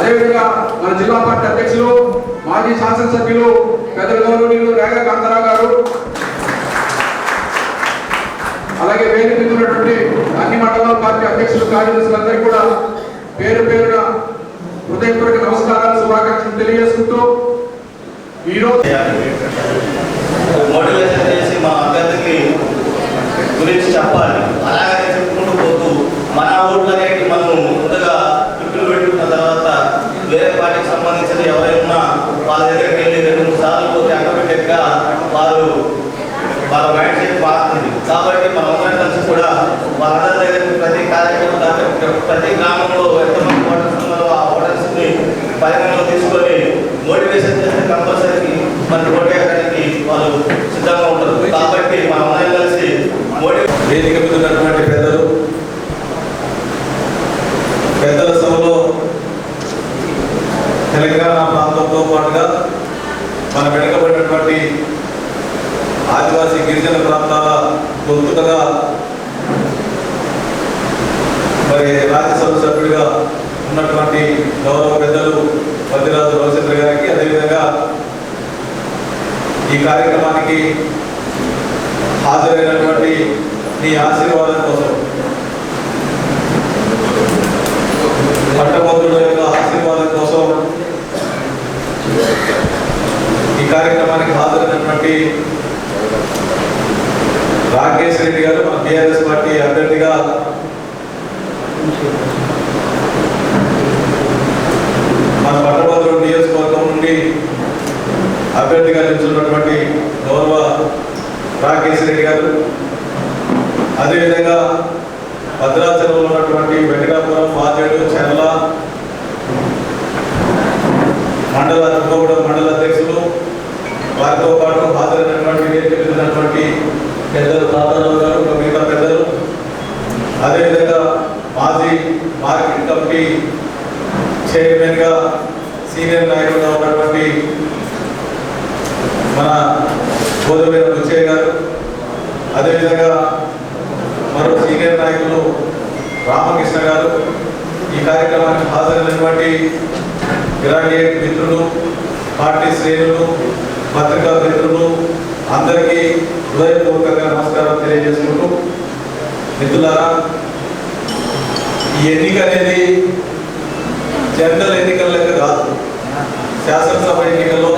అదేవిధంగా మన జిల్లా పార్టీ అధ్యక్షులు మాజీ శాసనసభ్యులు పెద్ద గౌరవనీయులు రేగ కాంతారావు గారు అలాగే వేదిక మీద ఉన్నటువంటి అన్ని మండలాల పార్టీ అధ్యక్షులు కార్యదర్శులందరికీ కూడా పేరు పేరున హృదయపూర్వక నమస్కారాలు శుభాకాంక్షలు తెలియజేసుకుంటూ ఈరోజు మోటివేషన్ చేసి మా అభ్యర్థికి గురించి చెప్పాలి. అలాగే చెప్పుకుంటూ పోతూ మన ఓట్లనే మనం ముందుగా చుట్టూ పెట్టుకున్న తర్వాత పార్టీకి సంబంధించిన ఎవరైనా వాళ్ళ దగ్గరికి వెళ్ళి రెండు మూడు సార్లు పోతే ఆటోమేటిక్గా వారు వాళ్ళ మైండ్ సెట్ మారుతుంది. కాబట్టి మనందరం కలిసి కూడా వాళ్ళందరి దగ్గర ప్రతి కార్యక్రమం దాకా ప్రతి గ్రామంలో ఎంతమంది ఓటర్స్ ఉన్నారో ఆ ఓటర్స్ని పరిగణలో తీసుకొని మోటివేషన్ చేస్తే కంపల్సరీ మన ఓటు వేయడానికి వాళ్ళు సిద్ధంగా ఉంటారు. కాబట్టి మనం అందరం కలిసి మోటివేషన్ వేదిక మీద ఉన్నటువంటి పెద్దలు పెద్దల సభలో తెలంగాణ ప్రాంతంతో పాటుగా మన వెనుకబడినటువంటి ఆదివాసీ గిరిజన ప్రాంతాల గొంతుకగా మరి రాజ్యసభ సభ్యుడిగా ఉన్నటువంటి గౌరవ పెద్దలు వద్దిరాజు రవిచంద్ర గారికి అదేవిధంగా ఈ కార్యక్రమానికి హాజరైనటువంటి నీ ఆశీర్వాదం కోసం. పట్టభద్రుల యొక్క ఆశీర్వాదం కోసం ఈ కార్యక్రమానికి హాజరైనటువంటి రాకేష్ రెడ్డి గారు మన టీఆర్ఎస్ పార్టీ అభ్యర్థిగా మన పట్టభద్రుల నియోజకవర్గం నుండి అభ్యర్థిగా నిలుచున్నటువంటి గౌరవ రాకేష్ రెడ్డి గారు. అదేవిధంగా భద్రాచలంలో ఉన్నటువంటి వెంకటాపురం మాచేడు చెర్ల మండల తుమ్మగూడెం మండల అధ్యక్షులు వారితో పాటు హాజరైనటువంటి వేదిక మీద ఉన్నటువంటి పెద్దలు తాతారావు గారు ఇంకా మిగతా పెద్దలు అదేవిధంగా మాజీ మార్కెట్ కమిటీ చైర్మన్గా సీనియర్ నాయకుడుగా ఉన్నటువంటి మన గోదావరి బుచ్చయ్య గారు అదేవిధంగా మరో సీనియర్ నాయకులు రామకృష్ణ గారు ఈ కార్యక్రమానికి హాజరైనటువంటి గ్రాడ్యుయేట్ మిత్రులు పార్టీ శ్రేణులు పత్రికా మిత్రులు అందరికీ హృదయపూర్వకంగా నమస్కారం తెలియజేసుకుంటూ మిత్రులారా ఈ ఎన్నిక అనేది జనరల్ ఎన్నికల లెక్క కాదు. శాసనసభ ఎన్నికల్లో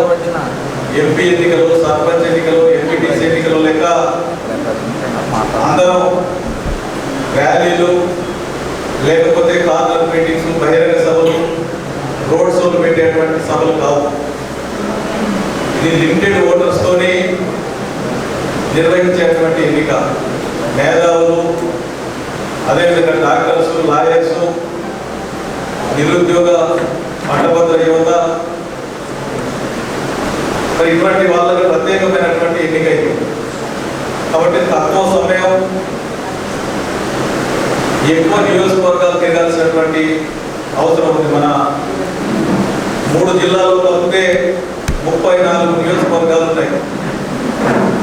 ఎంపీ ఎన్నికలు సర్పంచ్ ఎన్నికలు ఎంపీటీసీ ఎన్నికలు లెక్క అందరం ర్యాలీలు లేకపోతే కార్నర్ మీటింగ్స్ బహిరంగ సభలు రోడ్ షోలు పెట్టేటువంటి సభలు కావు. ఇది లిమిటెడ్ ఓటర్స్తోని నిర్వహించేటువంటి ఎన్నిక. మేధావులు అదేవిధంగా డాక్టర్స్ లాయర్స్ నిరుద్యోగ పట్టభద్ర యువత మరి ఇటువంటి వాళ్ళకి ప్రత్యేకమైనటువంటి ఎన్నిక కాబట్టి తక్కువ సమయం ఎక్కువ నియోజకవర్గాలు తిరగాల్సినటువంటి అవసరం ఉంది. మన మూడు జిల్లాల్లో కలిపితే ముప్పై నాలుగు నియోజకవర్గాలు ఉన్నాయి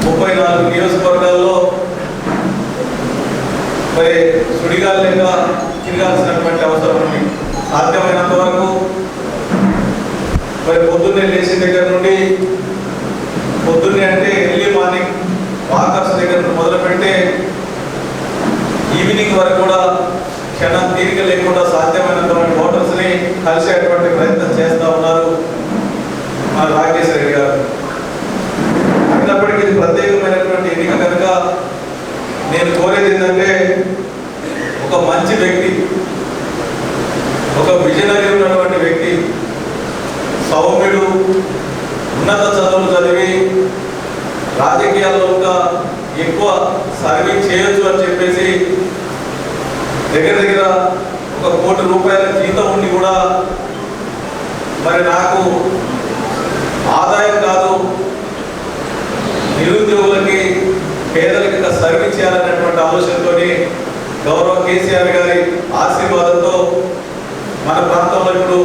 ముప్పై నాలుగు నియోజకవర్గాల్లో మరి సుడిగాలు లేక తిరగాల్సినటువంటి అవసరం ఉంది. సాధ్యమైనంత వరకు మరి పొద్దున్నే లేచిన దగ్గర నుండి పొద్దున్నే అంటే ఎర్లీ మార్నింగ్ వాకర్స్ దగ్గర నుండి మొదలు పెడితే ఈవినింగ్ వరకు కూడా క్షణం తీరిక లేకుండా సాధ్యమైనంతమంది ఓటర్స్ని కలిసేటువంటి ప్రయత్నం చేస్తూ ఉన్నారు మన రాకేష్ రెడ్డి గారు. అయినప్పటికీ ప్రత్యేకమైనటువంటి ఎన్నిక కనుక నేను కోరేది ఏంటంటే ఒక మంచి వ్యక్తి ఒక విజనరీ ఉన్నటువంటి వ్యక్తి సౌమ్యుడు ఉన్నత చదువులు చదివి రాజకీయాల్లో ఇంకా ఎక్కువ సర్వీస్ చేయొచ్చు అని చెప్పేసి దగ్గర దగ్గర ఒక కోటి రూపాయల జీతం ఉండి కూడా మరి నాకు ఆదాయం కాదు నిరుద్యోగులకి పేదలకి ఇంకా సర్వీస్ చేయాలనేటువంటి ఆలోచనతో గౌరవ కేసీఆర్ గారి ఆశీర్వాదంతో మన ప్రాంతంలో ఇప్పుడు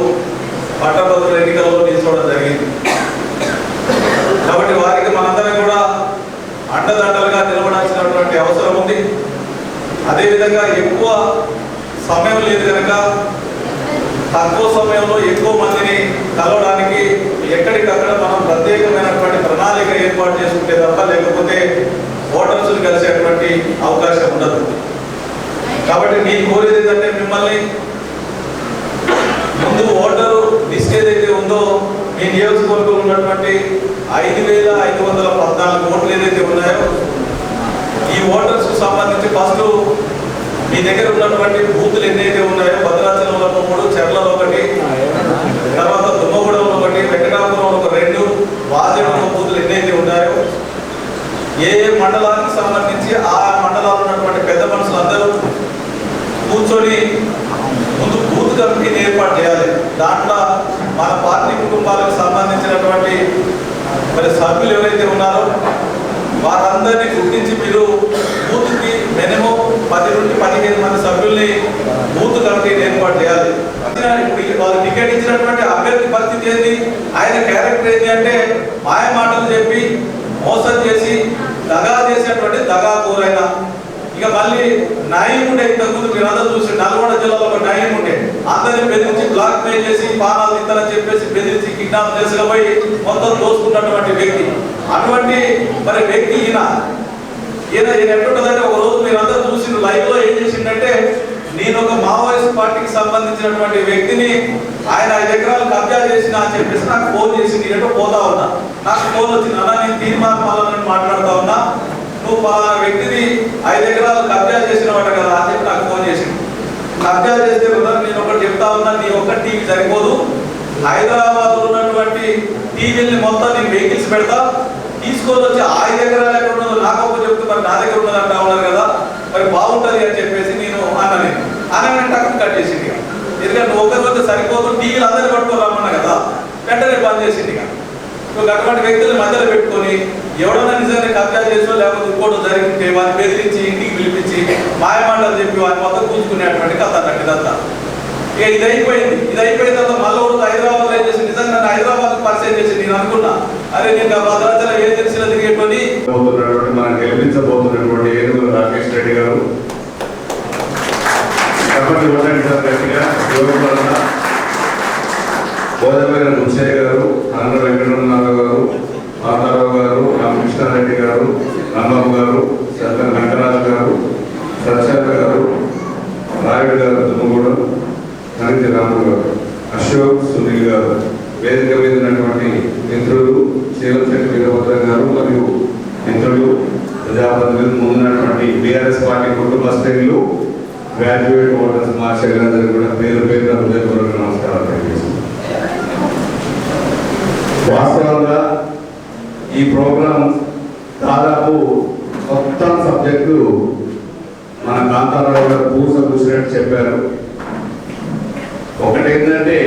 పట్టభద్రుల ఎన్నికల్లో నిల్చోవడం జరిగింది కాబట్టి వారికి మనందరం కూడా అండదండలుగా నిలబడాల్సినటువంటి అవసరం ఉంది. అదేవిధంగా ఎక్కువ సమయం లేదు కనుక తక్కువ సమయంలో ఎక్కువ మందిని కలవడానికి ఎక్కడికక్కడ మనం ప్రత్యేకమైనటువంటి ప్రణాళిక ఏర్పాటు చేసుకుంటే తప్ప లేకపోతే ఓటర్స్ కలిసేటువంటి అవకాశం ఉండదు. కాబట్టి నేను కోరేది ఏంటంటే మిమ్మల్ని ముందు ఓటరు లిస్ట్ ఏదైతే ఉందో మీ నియోజకవర్గంలో ఉన్నటువంటి ఐదు వేల ఐదు వందల పద్నాలుగు ఓట్లు ఏదైతే ఉన్నాయో ఓటర్స్ సంబంధించి ఫస్ట్ మీ దగ్గర ఉన్నటువంటి బూతులు ఎన్నైతే ఉన్నాయో భద్రాచలంలో మూడు చెర్లలో ఒకటి తర్వాత దుమ్మగూడెంలో ఒకటి వెంకటాపురంలో ఒక రెండు వాజేడులో బూతులు ఎన్నైతే ఉన్నాయో ఏ ఏ మండలానికి సంబంధించి ఆ మండలాలు ఉన్నటువంటి పెద్ద మనుషులు అందరూ కూర్చొని ముందు బూత్ కమిటీని ఏర్పాటు చేయాలి. దాంట్లో మన పార్టీ కుటుంబాలకు సంబంధించినటువంటి మరి సభ్యులు ఎవరైతే ఉన్నారో వారందరినీ గుర్తించి మీరు బూత్కి మినిమం పది నుండి పదిహేను మంది సభ్యుల్ని బూత్ కమిటీని ఏర్పాటు చేయాలి. ఇప్పుడు వారు టికెట్ ఇచ్చినటువంటి అభ్యర్థి పరిస్థితి ఏంది? ఆయన క్యారెక్టర్ ఏంటి అంటే మాయ మాటలు చెప్పి మోసం చేసి దగా చేసేటువంటి దగా కూరైన ఇక మళ్ళీ నాయకుడు ఉండే ఇంతకుముందు మీరు అందరూ చూసి నల్గొండ జిల్లాలో ఒక న్యాయం ఉండే అందరిని బెదిరించి బ్లాక్ మెయిల్ చేసి పానాలు తింటారని చెప్పేసి బెదిరించి కిడ్నాప్ చేసుకుపోయి మొత్తం దోసుకున్నటువంటి వ్యక్తి. అటువంటి మరి వ్యక్తి ఈయన. ఈయన ఈయన ఎట్లుంటుందంటే ఒక రోజు మీరందరూ చూసి లైవ్లో ఏం చేసిందంటే నేను ఒక మావోయిస్ట్ పార్టీకి సంబంధించినటువంటి వ్యక్తిని ఆయన ఐదు ఎకరాలు కబ్జా చేసిన అని చెప్పేసి నాకు ఫోన్ చేసి నేను పోతా ఉన్నా. నాకు ఫోన్ వచ్చింది అన్న నేను తీర్మానం పాలన మాట్లాడుతా ఉన్నా. నువ్వు పలానా వ్యక్తిని ఐదు ఎకరాలు కబ్జా చేసిన వాడు కదా అని చెప్పి నాకు ఫోన్ చేసింది కబ్జా చేస్తే కదా నేను ఒకటి చెప్తా ఉన్నా నీ ఒక్క టీవీ సరిపోదు. హైదరాబాద్లో ఉన్నటువంటి టీవీల్ని మొత్తం నేను వెహికల్స్ పెడతా. తీసుకొని వచ్చి ఆ ఐదు ఎకరాలు ఎక్కడ ఉన్నదో నాకు ఒక చెప్తే మరి నా దగ్గర ఉన్నది అంటా ఉన్నారు కదా. మరి బాగుంటుంది అని చెప్పేసి నేను అన్నాను అన్న టక్కు కట్ చేసింది ఎందుకంటే ఒకరికి ఒకరి వద్ద సరిపోదు టీవీలు అందరినీ పట్టుకోరామన్నా కదా. వెంటనే బంద్ చేసింది ఇక. అటువంటి వ్యక్తులను మధ్యలో పెట్టుకొని ఎవడన్నా నిజంగా కబ్జా చేసో లేకపోతే ఇంకోటి జరిగితే వారిని బెదిరించి ఇంటికి పిలిపించి మాయమాటలు చెప్పి వారి మొత్తం కూర్చుకునేటువంటి కథ అన్నట్టు ఇదంతా ఇక ఇది అయిపోయింది ఇది అయిపోయిన తర్వాత మళ్ళీ ఒకటి హైదరాబాద్ ఏం చేసి నిజంగా నన్ను హైదరాబాద్ పరిచయం చేసి నేను అనుకున్నా. అరే నేను ఆ భద్రాచలం ఏం తెలిసిన తిరిగేటువంటి పోతున్నటువంటి మనం గెలిపించబోతున్నటువంటి ఏనుగులు రాకేష్ రెడ్డి గారు. కాబట్టి ఒకటి బోధమైన ముచ్చయ్య గారు అన్న వెంకటరమణ గారు. పాతారావు గారు రామకృష్ణారెడ్డి గారు రాంబాబు గారు సత్య వెంకరాజు గారు సత్యాల గారు రాయుడు గారు దుమ్మగూడెం నరితి రాముడు గారు అశోక్ సునీల్ గారు వేదిక మీద ఉన్నటువంటి మిత్రులు శీలంశెట్టి వీరభద్ర గారు మరియు మిత్రులు ప్రజాప్రతినిధులు ముందున్నటువంటి బీఆర్ఎస్ పార్టీ కుటుంబ శ్రేణులు గ్రాడ్యుయేట్ ఓటర్స్ మా శరీరందరికీ కూడా పేరు పేరు హృదయపూర్వక నమస్కారాలు తెలియజేస్తున్నాను. వాస్తవంగా ఈ ప్రోగ్రాం దాదాపు మొత్తం సబ్జెక్టు మన కాంతారావు గారు పూస కూర్చున్నట్టు చెప్పారు. ఒకటి ఏంటంటే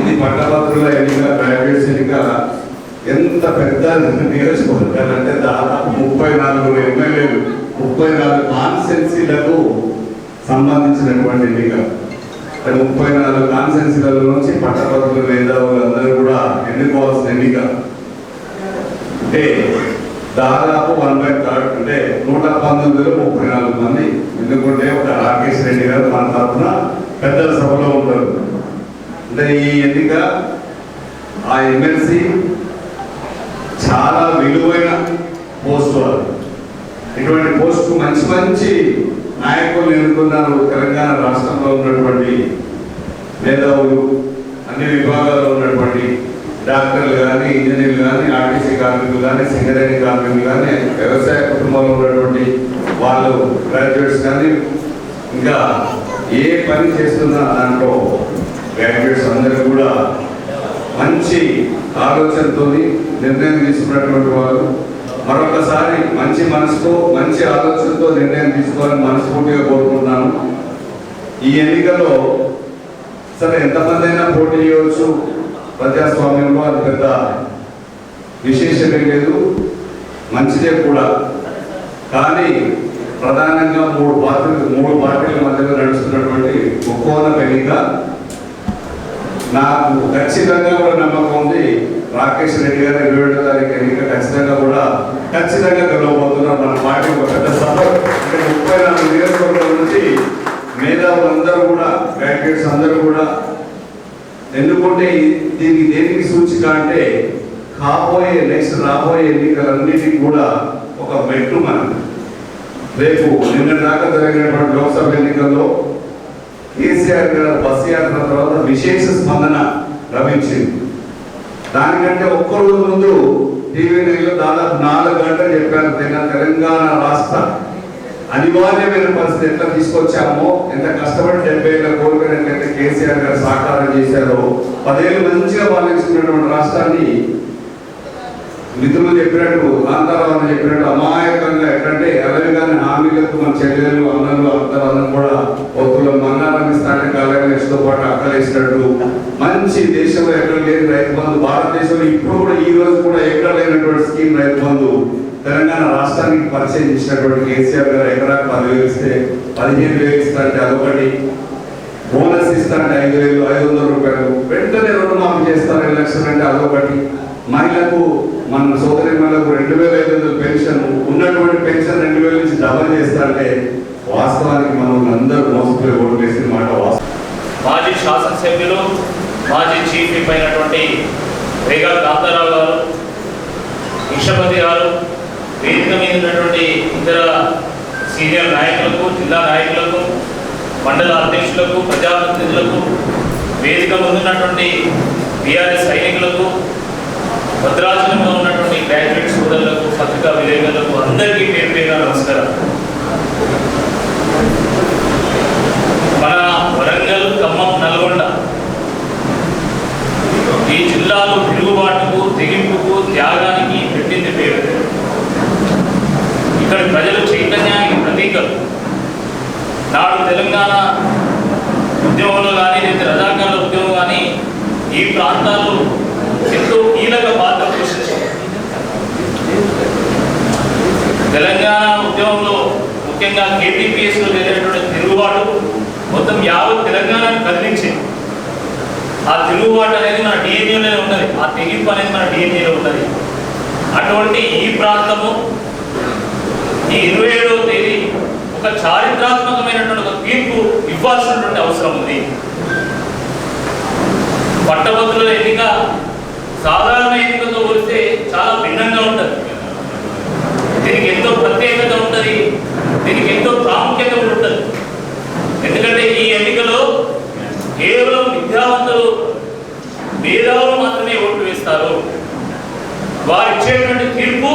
ఇది పట్టభద్రుల ఎన్నిక గ్రాడ్యుయేట్స్ ఎన్నిక ఎంత పెద్ద నియోజకవర్గాలంటే దాదాపు ముప్పై నాలుగు ఎమ్మెల్యేలు ముప్పై నాలుగు కాన్స్టెన్సీలకు సంబంధించినటువంటి ఎన్నిక. అంటే ముప్పై నాలుగు కాన్స్టెన్సీల నుంచి పట్టభద్రుల మేధావులు అందరూ కూడా ఎన్నుకోవాల్సిన ఎన్నిక. అంటే దాదాపు వన్ బై థర్డ్ అంటే నూట పంతొమ్మిదిలో ముప్పై నాలుగు మంది ఎందుకంటే ఒక రాకేష్ రెడ్డి గారు మన తరఫున పెద్దల సభలో ఉంటారు అంటే ఈ ఎన్నిక ఆ ఎమ్మెల్సీ చాలా విలువైన పోస్ట్ వాళ్ళు ఇటువంటి పోస్ట్ మంచి మంచి నాయకులు ఎన్నుకున్నారు తెలంగాణ రాష్ట్రంలో ఉన్నటువంటి మేధావులు అన్ని విభాగాల్లో ఉన్నటువంటి డాక్టర్లు కానీ ఇంజనీర్లు కానీ ఆర్టీసీ కార్మికులు కానీ సింగరేణి కార్మికులు కానీ వ్యవసాయ కుటుంబంలో ఉన్నటువంటి వాళ్ళు గ్రాడ్యుయేట్స్ కానీ ఇంకా ఏ పని చేస్తున్నా దాంట్లో గ్రాడ్యుయేట్స్ అందరూ కూడా మంచి ఆలోచనతో నిర్ణయం తీసుకున్నటువంటి వారు. మరొకసారి మంచి మనసుతో మంచి ఆలోచనతో నిర్ణయం తీసుకోవాలని మనస్ఫూర్తిగా కోరుకుంటున్నాను. ఈ ఎన్నికలో సరే ఎంతమంది అయినా పోటీ చేయవచ్చు. ప్రజాస్వామ్యంలో అది పెద్ద విశేషమే లేదు. మంచిదే కూడా. కానీ ప్రధానంగా మూడు పార్టీలు మూడు పార్టీల మధ్యలో నడుస్తున్నటువంటి ఒక్కోన ఎన్నిక నాకు ఖచ్చితంగా కూడా నమ్మకం ఉంది. రాకేష్ రెడ్డి గారు ఇరవై ఏడో తారీఖు ఎన్నిక ఖచ్చితంగా కూడా ఖచ్చితంగా గెలవబోతున్నారు. మన పార్టీ ఒక పెద్ద సభ. ముప్పై నాలుగు నియోజకవర్గాల నుంచి మేధావులందరూ కూడా గ్రాడ్యుయేట్స్ అందరూ కూడా ఎందుకంటే దీనికి దేనికి సూచిక అంటే కాబోయే నెక్స్ట్ రాబోయే ఎన్నికలన్నిటి కూడా ఒక మెట్టు మనం రేపు నిన్న దాకా జరిగినటువంటి లోక్సభ ఎన్నికల్లో కేసీఆర్ గారు బస్ యాత్ర తర్వాత విశేష స్పందన లభించింది. దానికంటే ఒక్కరోజు ముందు టీవీ నైన్లో దాదాపు నాలుగు గంటలు చెప్పారు తెలంగాణ రాష్ట్ర అనివార్యమైన పరిస్థితి ఎట్లా తీసుకొచ్చామో ఎంత కష్టపడి డెబ్బై ఏళ్ళ కోరుకున్నట్లయితే కేసీఆర్ గారు సాకారం చేశారో పదేళ్ళు మంచిగా పాలించుకున్నటువంటి రాష్ట్రాన్ని మిత్రులు చెప్పినట్టు కాంతారావు చెప్పినట్టు అమాయకంగా ఎక్కడంటే కానీ హామీలకు మన చెల్లెలు అన్నలు అందరూ కూడా ఒత్తుల ఇస్తానే ఇస్తాంటే కాలేజీతో పాటు అక్కలేసినట్టు మంచి దేశంలో ఎక్కడ లేని రైతు బంధు భారతదేశంలో ఇప్పుడు కూడా ఈ రోజు కూడా ఎక్కడ లేనటువంటి స్కీమ్ రైతు బంధు తెలంగాణ రాష్ట్రానికి పరిచయం చేసినటువంటి కేసీఆర్ గారు ఎకరాకు పదివేలు ఇస్తే పదిహేను వేలు ఇస్తారంటే అదొకటి. బోనస్ ఇస్తారంటే ఐదు వేలు ఐదు వందల రూపాయలు. వెంటనే రుణమాఫీ చేస్తారు ఎలక్షన్ లక్షలు అంటే అదొకటి. మహిళకు మన సోదరి మహిళకు రెండు వేల ఐదు వందల పెన్షన్ ఉన్నటువంటి పెన్షన్ రెండు వేల నుంచి డబల్ చేస్తారంటే వాస్తవానికి మనం అందరూ మోసపోయి ఓటు వేసిన మాట వాస్తవం. మాజీ శాసనసభ్యులు మాజీ చీఫ్ అయినటువంటి రేగా కాంతారావు గారు విష్ణపతి గారు వేదిక మీద ఉన్నటువంటి ఇతర సీనియర్ నాయకులకు జిల్లా నాయకులకు మండల అధ్యక్షులకు ప్రజాప్రతినిధులకు వేదిక ముందున్నటువంటి బీఆర్ఎస్ సైనికులకు భద్రాచలంలో ఉన్నటువంటి గ్రాడ్యుయేట్ సోదరులకు పత్రికా విలేకరులకు అందరికీ పేరు పేరున నమస్కారం. మన వరంగల్ ఖమ్మం నల్గొండ ఈ జిల్లాలో తిరుగుబాటుకు తెగింపుకు త్యాగానికి నాడు తెలంగాణ ఉద్యమంలో కానీ లేదా రజాకాల ఉద్యమం కానీ ఈ ప్రాంతాల్లో ఎంతో కీలక పాత్ర పోషించారు తెలంగాణ ఉద్యమంలో ముఖ్యంగా కేటీపీఎస్లో జరిగినటువంటి తిరుగుబాటు మొత్తం యావత్ తెలంగాణను కదిలించింది. ఆ తిరుగుబాటు అనేది మన డిఎన్ఏలోనే ఉన్నది. ఆ తెగింపు అనేది మన డిఎన్ఏలో ఉన్నది. అటువంటి ఈ ప్రాంతము ఈ ఇరవై ఏడవ తేదీ ఒక చారిత్రాత్మకమైనటువంటి ఒక తీర్పు ఇవ్వాల్సినటువంటి అవసరం ఉంది. పట్టభద్రుల ఎన్నిక సాధారణ ఎన్నికతో పోలిస్తే చాలా భిన్నంగా ఉంటుంది. దీనికి ఎంతో ప్రత్యేకత ఉంటుంది. దీనికి ఎంతో ప్రాముఖ్యత కూడా ఉంటుంది. ఎందుకంటే ఈ ఎన్నికలో కేవలం విద్యావంతులు మేధావులు మాత్రమే ఓటు వేస్తారు. వారు ఇచ్చేటువంటి తీర్పు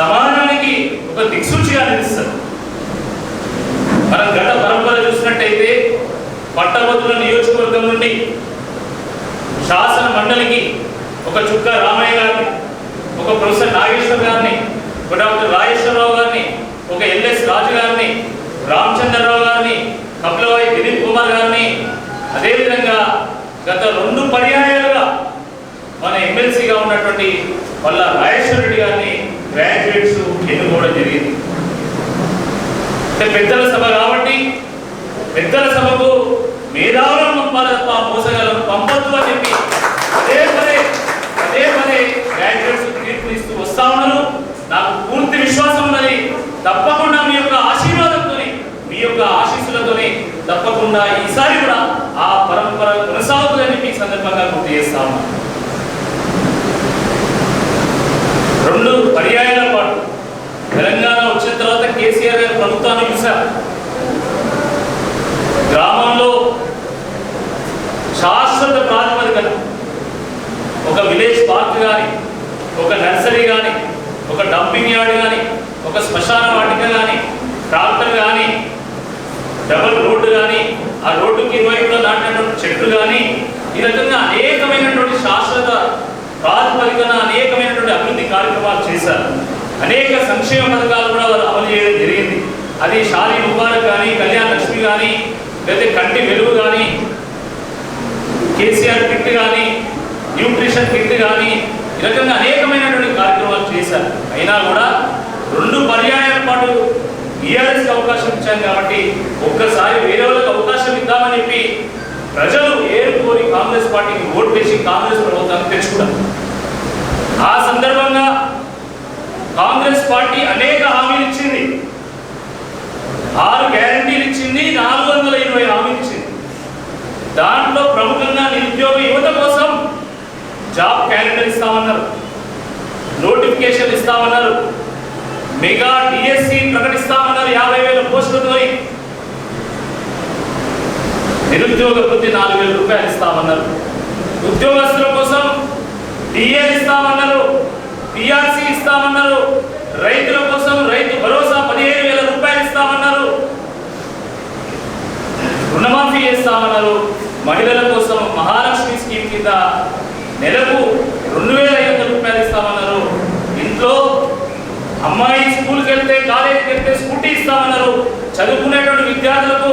సమాజానికి ఒక దిక్సూచిగా నిలుస్తారు మనం గత పరంపర చూసినట్టయితే పట్టభద్రుల నియోజకవర్గం నుండి శాసన మండలికి ఒక చుక్క రామయ్య గారిని ఒక ప్రొఫెసర్ నాగేశ్వర్ గారిని ఒక డాక్టర్ రాజేశ్వరరావు గారిని ఒక ఎల్ఎస్ రాజు గారిని రామచంద్రరావు గారిని కపిలవాయి దిలీప్ కుమార్ గారిని అదేవిధంగా గత రెండు పర్యాయాలుగా మన ఎమ్మెల్సీగా ఉన్నటువంటి వల్ల రాజేశ్వర రెడ్డి గారిని గ్రాడ్యుయేట్స్ ఎన్నుకోవడం జరిగింది. అంటే పెద్దల సభ కాబట్టి పెద్దల సభకు మేధావులను పంపాలి తప్ప మోసగాలను పంపద్దు అని చెప్పి అదే పదే అదే పదే గ్రాడ్యుయేట్స్ తీర్పు ఇస్తూ వస్తా ఉన్నారు. నాకు పూర్తి విశ్వాసం ఉన్నది. తప్పకుండా మీ యొక్క ఆశీర్వాదంతో మీ యొక్క ఆశీస్సులతోనే తప్పకుండా ఈసారి కూడా ఆ పరంపర కొనసాగుతుందని మీ సందర్భంగా గుర్తు చేస్తా ఉన్నాను రెండు పర్యాయాల పాటు తెలంగాణ వచ్చిన తర్వాత కేసీఆర్ గారి ప్రభుత్వాన్ని చూశారు గ్రామంలో శాశ్వత ప్రాతిపదికన ఒక విలేజ్ పార్క్ కానీ ఒక నర్సరీ కానీ ఒక డంపింగ్ యార్డ్ కానీ ఒక శ్మశాన వాటిక కానీ ట్రాక్టర్ కానీ డబుల్ రోడ్డు కానీ ఆ రోడ్డుకి ఇరువైపులో దాటినటువంటి చెట్లు కానీ ఈ రకంగా అనేకమైనటువంటి శాశ్వత ప్రాతిపదికన అనేకమైనటువంటి అభివృద్ధి కార్యక్రమాలు చేశారు. అనేక సంక్షేమ పథకాలు కూడా వారు అమలు చేయడం జరిగింది. అది షాలి ముబారక్ కానీ కళ్యాణ లక్ష్మి కానీ లేదా కంటి వెలుగు కానీ కేసీఆర్ కిట్ కానీ న్యూట్రిషన్ కిట్ కానీ ఈ రకంగా అనేకమైనటువంటి కార్యక్రమాలు చేశారు. అయినా కూడా రెండు పర్యాయాల పాటు టీఆర్ఎస్ అవకాశం ఇచ్చాం కాబట్టి ఒక్కసారి వేరే వాళ్ళకి అవకాశం ఇద్దామని చెప్పి ప్రజలు ఏరుకోరి కాంగ్రెస్ పార్టీకి ఓటు వేసి కాంగ్రెస్ ప్రభుత్వాన్ని తెచ్చుకున్నారు. ఆ సందర్భంగా కాంగ్రెస్ పార్టీ అనేక హామీలు ఇచ్చింది. ఆరు గ్యారంటీలు ఇచ్చింది నాలుగు వందల ఇరవై హామీలు ఇచ్చింది. దాంట్లో ప్రముఖంగా నిరుద్యోగ యువత కోసం జాబ్ క్యాలెండర్ ఇస్తామన్నారు. నోటిఫికేషన్ ఇస్తామన్నారు. మెగా డిఎస్సి ప్రకటిస్తామన్నారు యాభై వేల పోస్టులతో నిరుద్యోగ వృత్తి నాలుగు వేల రూపాయలు ఇస్తామన్నారు. ఉద్యోగస్తుల కోసం డిఎల్ ఇస్తామన్నారు పిఆర్సి ఇస్తామన్నారు. రైతుల కోసం రైతు భరోసా పదిహేను రూపాయలు ఇస్తామన్నారు రుణమాఫీ చేస్తామన్నారు. మహిళల కోసం మహాలక్ష్మి స్కీమ్ కింద నెలకు రెండు వేల ఐదు వందల రూపాయలు ఇస్తామన్నారు. ఇంట్లో అమ్మాయి స్కూల్కి వెళ్తే కాలేజీకి వెళ్తే స్కూటీ ఇస్తామన్నారు. చదువుకునేటువంటి విద్యార్థులకు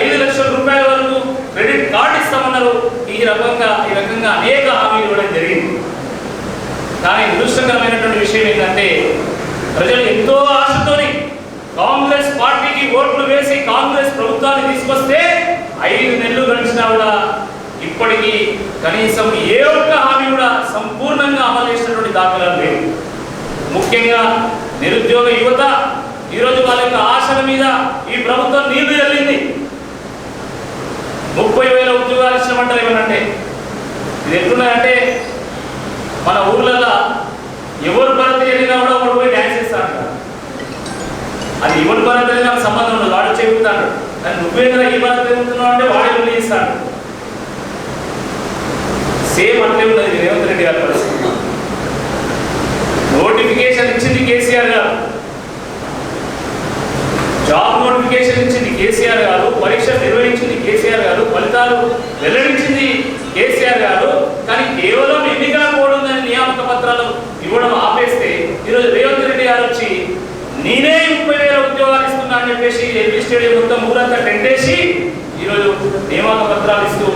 ఐదు లక్షల రూపాయల వరకు క్రెడిట్ కార్డు ఇస్తామన్నారు. ఈ రకంగా ఈ రకంగా అనేక హామీలు ఇవ్వడం జరిగింది. కానీ దురదృష్టకరమైనటువంటి విషయం ఏంటంటే ప్రజలు ఎంతో ఆశతోని కాంగ్రెస్ పార్టీకి ఓట్లు వేసి కాంగ్రెస్ ప్రభుత్వాన్ని తీసుకొస్తే ఐదు నెలలు గడిచినా కూడా ఇప్పటికీ కనీసం ఏ ఒక్క హామీ కూడా సంపూర్ణంగా అమలు చేసినటువంటి దాఖలాలు లేవు. ముఖ్యంగా నిరుద్యోగ యువత ఈరోజు వాళ్ళ యొక్క ఆశల మీద ఈ ప్రభుత్వం నీళ్ళు చల్లింది ముప్పై వేల ఉద్యోగాలు ఇచ్చినామంటారు ఏమనంటే? ఇది ఎట్లున్నాయంటే మన ఊర్లలో ఎవరు భరత జరిగినా కూడా అది ఎవరి భరత నాకు సంబంధం ఉండదు. వాడు చెబుతాడు. కానీ నువ్వేంద్ర ఈ పని జరుగుతున్నావు అంటే వాడే నిర్ణయిస్తాడు సేమ్ అట్లే ఉన్నది రేవంత్ రెడ్డి గారి పరిస్థితి. నోటిఫికేషన్ ఇచ్చింది కేసీఆర్ గారు. జాబ్ నోటిఫికేషన్ ఇచ్చింది కేసీఆర్ గారు. పరీక్ష నిర్వహించింది కేసీఆర్ గారు. ఫలితాలు వెల్లడించింది కేసీఆర్ గారు. కానీ కేవలం ఎన్నికల కోడ్ ఉందని నియామక పత్రాలు ఇవ్వడం ఆపేస్తే ఈరోజు రేవంత్ రెడ్డి గారు వచ్చి నేనే ముప్పై వేల ఉద్యోగాలు ఇస్తున్నా అని చెప్పేసి ఎల్బీ స్టేడియం మొత్తం ఊరంతా టెంటేసి ఈరోజు నియామక పత్రాలు ఇస్తూ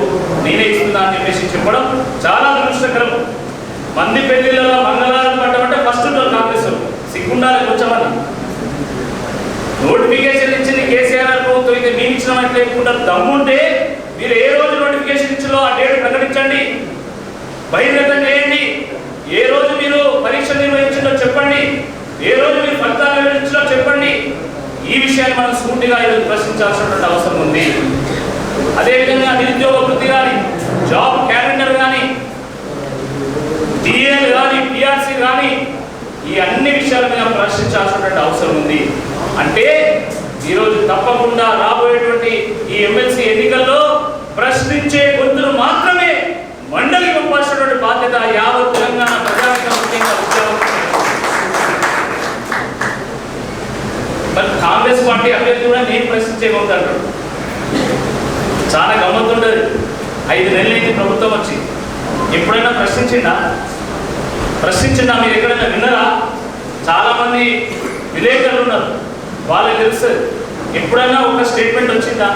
నేనే ఇస్తున్నా అని చెప్పేసి చెప్పడం చాలా దురదృష్టకరం. మంది పెళ్ళిళ్ళలో మంగళవారం పట్టమంటే ఫస్ట్ ఉంటారు కాంగ్రెస్ సిగ్గుండాలి కొంచెమన్నా. నోటిఫికేషన్ ఇచ్చింది కేసీఆర్ ప్రభుత్వం ఇది మేము లేకుండా దమ్ముంటే మీరు ఏ రోజు నోటిఫికేషన్ ఇచ్చిందో ఆ డేట్ ప్రకటించండి. బహిర్గతం చేయండి. ఏ రోజు మీరు పరీక్ష నిర్వహించిందో చెప్పండి. ఏ రోజు మీరు ఫలితాలు నిర్వహించిందో చెప్పండి. ఈ విషయాన్ని మనం స్ఫూర్తిగా ఈరోజు ప్రశ్నించాల్సినటువంటి అవసరం ఉంది. అదేవిధంగా నిరుద్యోగ వృత్తి కానీ జాబ్ క్యాలెండర్ కానీ డిఎల్ కానీ పిఆర్సి కానీ ఈ అన్ని విషయాల మీద ప్రశ్నించాల్సినటువంటి అవసరం ఉంది. అంటే ఈరోజు తప్పకుండా రాబోయేటువంటి ఈ ఎమ్మెల్సీ ఎన్నికల్లో ప్రశ్నించే గొంతులు మాత్రమే మండలి పంపాల్సినటువంటి బాధ్యత యావత్ తెలంగాణ ప్రజానికం ముఖ్యంగా మరి కాంగ్రెస్ పార్టీ అభ్యర్థి కూడా నేను ప్రశ్నించే గొంతు చాలా గమ్మత్తుండదు ఐదు నెలలైంది ప్రభుత్వం వచ్చి. ఎప్పుడైనా ప్రశ్నించిందా ప్రశ్నించిందా మీరు ఎక్కడైనా విన్నరా? చాలామంది విలేకరులు ఉన్నారు. వాళ్ళకి తెలుస్తుంది ఎప్పుడైనా ఒక స్టేట్మెంట్ వచ్చిందా?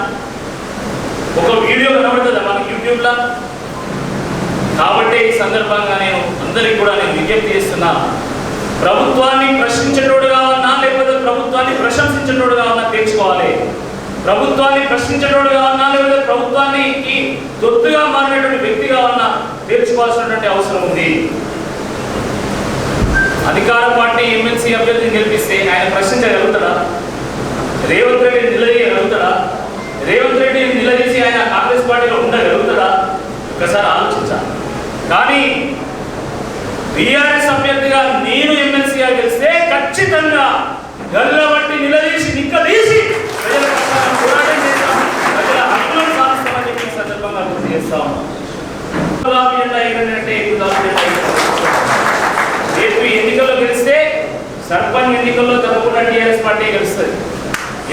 ఒక వీడియో కనబడుతుందా మనకి యూట్యూబ్లో? కాబట్టి ఈ సందర్భంగా నేను అందరికి కూడా నేను విజ్ఞప్తి చేస్తున్నా. ప్రభుత్వాన్ని ప్రశ్నించేటోడుగా ఉన్నా లేకపోతే ప్రభుత్వాన్ని ప్రశంసించేటోడుగా ఉన్నా తెలుసుకోవాలి ప్రభుత్వాన్ని ప్రశ్నించేటోడుగా ఉన్నా లేకపోతే ప్రభుత్వాన్ని ఈ తొత్తుగా మారినటువంటి వ్యక్తిగా ఉన్నా తీర్చుకోవాల్సినటువంటి అవసరం ఉంది. అధికార పార్టీ ఎమ్మెల్సీ అభ్యర్థిని గెలిపిస్తే ఆయన ప్రశ్నించగలుగుతాడా? రేవంత్ రెడ్డి నిలదీయగలుగుతాడా రేవంత్ రెడ్డి నిలదీసి ఆయన కాంగ్రెస్ పార్టీలో ఉండగలుగుతాడా ఒకసారి ఆలోచించాలి కానీ బీఆర్ఎస్ అభ్యర్థిగా నేను ఎమ్మెల్సీగా గెలిస్తే ఖచ్చితంగా గల్లబట్టి నిలదీసి నిక్కదీసి ప్రజల పక్షాన పోరాటం చేస్తాం ప్రజల హక్కులను సాధిస్తామని చెప్పి ఈ సందర్భంగా గుర్తు చేస్తా ఉన్నాం గులాబీ జెండా ఎగరనంటే గులాబీ జెండా ఎగరనంటే. రేపు ఎన్నికల్లో గెలిస్తే సర్పంచ్ ఎన్నికల్లో టీఆర్ఎస్ పార్టీ గెలుస్తుంది.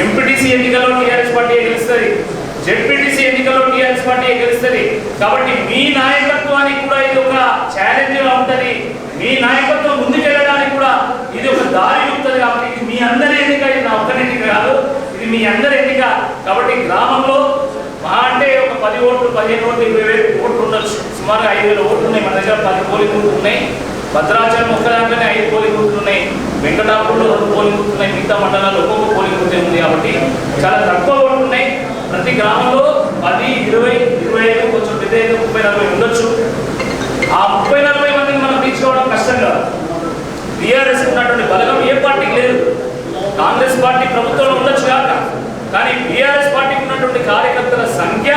ఎంపీటీసీ ఎన్నికల్లో టీఆర్ఎస్ పార్టీ గెలుస్తుంది. జెడ్పీటీసీ ఎన్నికల్లో టీఆర్ఎస్ పార్టీ గెలుస్తుంది. కాబట్టి మీ నాయకత్వానికి కూడా ఇది ఒక ఛాలెంజ్గా ఉంటుంది. మీ నాయకత్వం ముందుకెళ్ళడానికి కూడా ఇది ఒక దారి ఉంటుంది కాబట్టి ఇది మీ అందరి ఎన్నిక ఇది నా ఒక్కరి ఎన్నిక కాదు. ఇది మీ అందరి ఎన్నిక. కాబట్టి గ్రామంలో మహా అంటే ఒక పది ఓట్లు పదిహేను ఓట్లు ఇరవై వేలు ఓట్లు ఉండొచ్చు. సుమారు ఐదు వేల ఓట్లు ఉన్నాయి. మన దగ్గర పది పోలింగ్ ఉన్నాయి. భద్రాచలం ఒక్క దాంట్లోనే ఐదు పోలింగ్ బూత్లు ఉన్నాయి. రెండు పోలింగ్ బూత్లు ఉన్నాయి. మిగతా మండలాల్లో ఒక్కొక్క పోలింగ్ బూత్ ఉంది కాబట్టి చాలా తక్కువ ఓట్లు ఉన్నాయి. ప్రతి గ్రామంలో పది ఇరవై ఇరవై ఐదు కొంచెం పెద్ద ఐదు ముప్పై నలభై ఉండొచ్చు. ఆ ముప్పై నలభై మందిని మనం తీసుకోవడం కష్టం కాదు. బీఆర్ఎస్ ఉన్నటువంటి బలగం ఏ పార్టీకి లేదు. కాంగ్రెస్ పార్టీ ప్రభుత్వంలో ఉండొచ్చు కాక. కానీ బీఆర్ఎస్ పార్టీకి ఉన్నటువంటి కార్యకర్తల సంఖ్య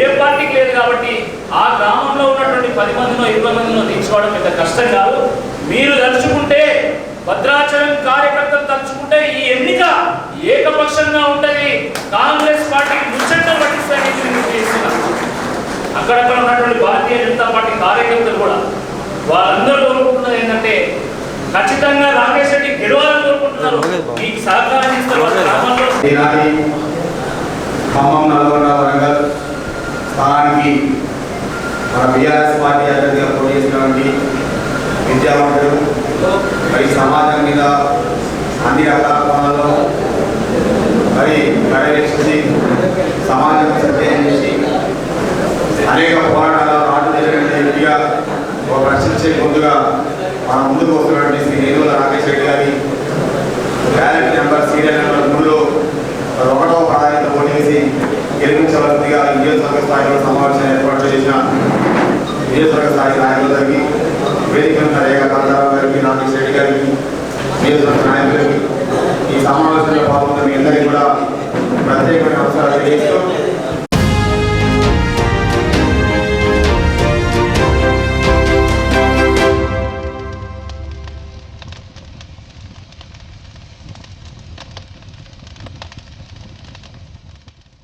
ఏ పార్టీకి లేదు కాబట్టి ఆ గ్రామంలో ఉన్నటువంటి పది మందినో ఇరవై మందినో తీసుకోవడం పెద్ద కష్టం కాదు. మీరు తలుచుకుంటే భద్రాచలం కార్యకర్తలు తలుచుకుంటే ఈ ఎన్నిక ఏకపక్షంగా ఉంటది. కాంగ్రెస్ పార్టీకి ముచ్చట పట్టిస్తారని అక్కడక్కడ ఉన్నటువంటి భారతీయ జనతా పార్టీ కార్యకర్తలు కూడా వాళ్ళందరూ కోరుకుంటున్నది ఏంటంటే ఖచ్చితంగా రాకేష్ రెడ్డి గెలవాలని కోరుకుంటున్నారు. మీకు సహకారం ఇస్తారు. వాళ్ళ గ్రామంలో ఈనాటి ఖమ్మం నల్గొండ వరంగల్ స్థానానికి మన బీఆర్ఎస్ పార్టీ అభ్యర్థిగా పోటీ చేసినటువంటి విద్యావంతుడు మరి సమాజం మీద అన్ని రకాల పనులలో మరి పర్యవేక్షించి సమాజం సత్యం చేసి అనేక పోరాటాల